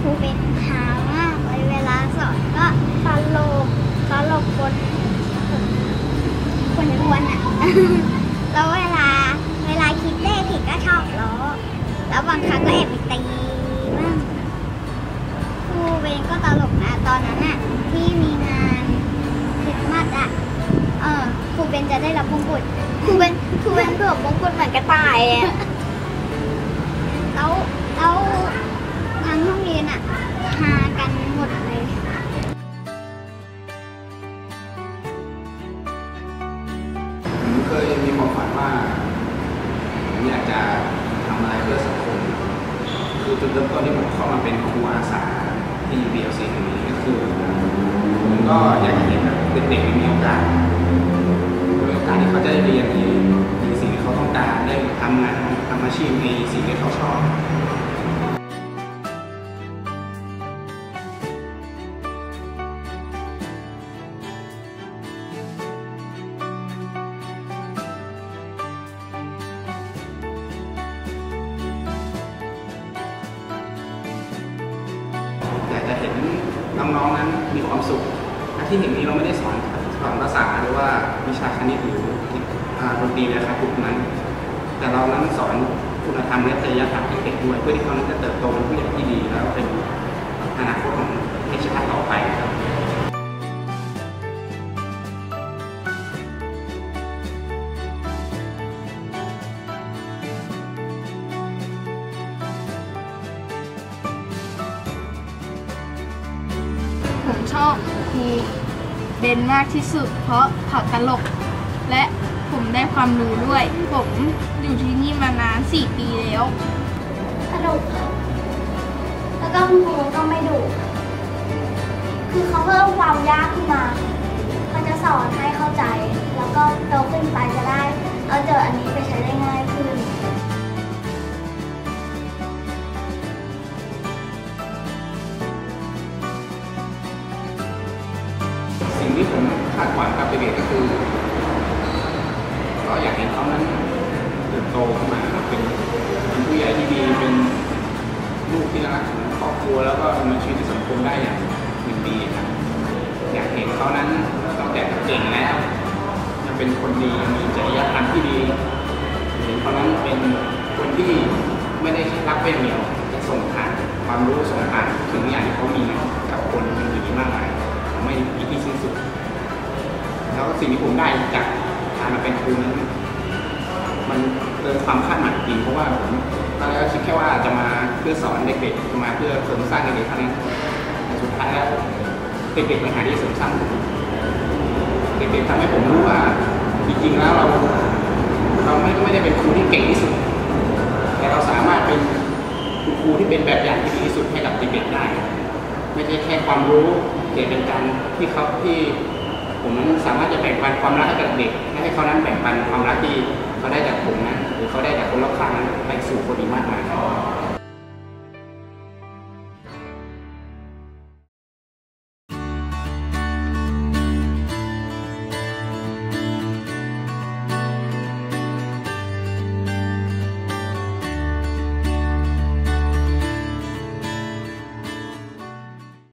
ครูเป็นหามากเลยเวลาสอนก็ตลกตลกคนคนอ้วนอะแล้วเวลาเวลาคิดเลขผิดก็ชอบล้อแล้วบางครั้งก็แอบไปตีบ้างครูเวนก็ตลกนะตอนนั้นน่ะที่มีงานคริสต์มาสอะเออครูเบนจะได้รับมงกุฎครูเบนครูเบนเกือบมงกุฎเหมือนกระต่ายอะแล้ว คยมีความฝันว่าผมอยากจะทำอะไรเพื่อสังคม คือจุดเริ่มต้นที่ผมเข้ามาเป็นครูอาสาที่ BLC แห่งนี้ก็คือผมก็อยากจะเห็นเด็กๆมีโอกาสมีโอกาสที่เขาจะได้เรียนในในสิ่งที่เขาต้องการได้ทำงานทำอาชีพในสิ่งที่เขาชอบ น้องๆนั้นมีความสุขและที่เห็นนี้เราไม่ได้สอนสอนภาษาหรือว่าวิชาคณิตหรือดนตรีนะครับทุกนั้น แต่เรานั้นสอนคุณธรรมและจริยธรรมให้เด็กด้วยเพื่อที่เขาจะเติบโตเป็นผู้ใหญ่ที่ดีแล้วเป็นอนาคตของประเทศชาติต่อไป ชอบครูเบนมากที่สุด เพราะเขาตลก และผมได้ความรู้ด้วย ผมอยู่ที่นี่มานาน 4 ปีแล้วสนุกค่ะแล้วก็คุณครูก็ไม่ดุคือเขาเพิ่มความยากขึ้นมาเขาจะสอนให้เข้าใจ แล้วก็โตขึ้นไป ที่ผมคาดหวังกับเด็กก็คือก็อยากเห็นเขานั้นเติบโตขึ้นมาเป็นเป็นผู้ใหญ่ที่ดีเป็นลูกที่รักของครอบครัวแล้วก็ดำเนินชีวิตในสังคมได้อย่างเป็นดีครับอยากเห็นเขานั้นนอกจากจะเก่งแล้วยังเป็นคนดีมีจริยธรรมที่ดีเห็นเขานั้นเป็นคนที่ไม่ได้รักเป็นเดียวแต่ส่งผ่านความรู้ส่งผ่านถึงอย่างที่เขามีกับคนอื่นๆมากมาย ไม่มีที่สิ้นสุด แล้วสิ่งที่ผมได้จากการมาเป็นครูนั้นมันเกินความคาดหมายจริงเพราะว่าผมตอนแรกคิดแค่ว่าจะมาเพื่อสอนเด็กๆจะมาเพื่อเสริมสร้างเด็กๆเท่านั้นแต่สุดท้ายแล้วเด็กๆปัญหาที่เสริมสร้างเด็กๆทำให้ผมรู้ว่าจริงๆแล้วเราเราไม่ไม่ได้เป็นครูที่เก่งที่สุด แต่เราสามารถเป็นคุณครูที่เป็นแบบอย่างที่ดีที่สุดให้กับเด็กๆได้ ไม่ใช่แค่ความรู้ เกิดเป็นการที่เขาที่ผมนั้นสามารถจะแบ่งปันความรักให้กับเด็กและให้เขานั้นแบ่งปันความรักที่เขาได้จากผมนั้นหรือเขาได้จากคนรอบข้างนั้นไปสู่คนอีกมากมาย